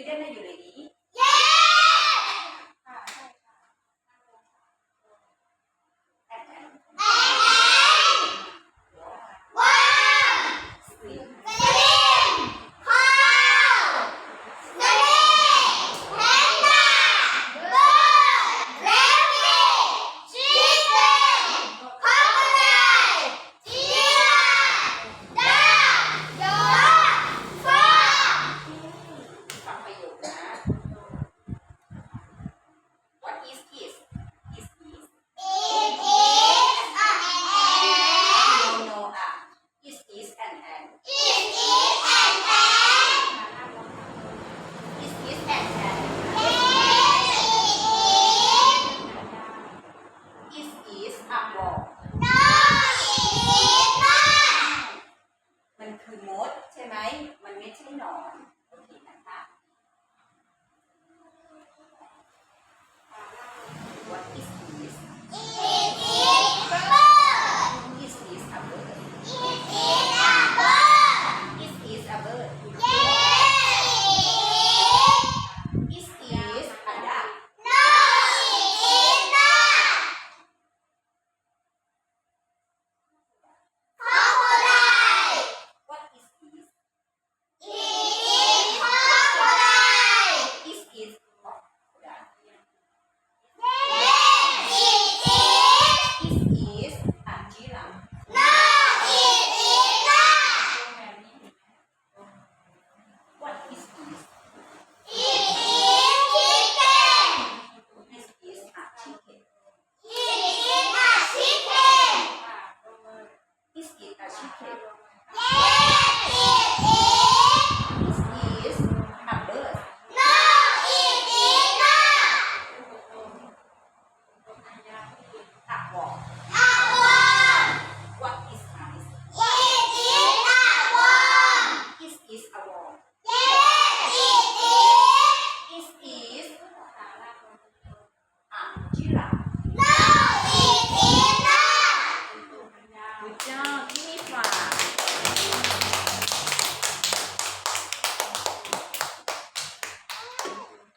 ಇದನ್ನು ಯುಡಗಿ is อะบอกมันคือมดใช่ไหม มันไม่ใช่หนอน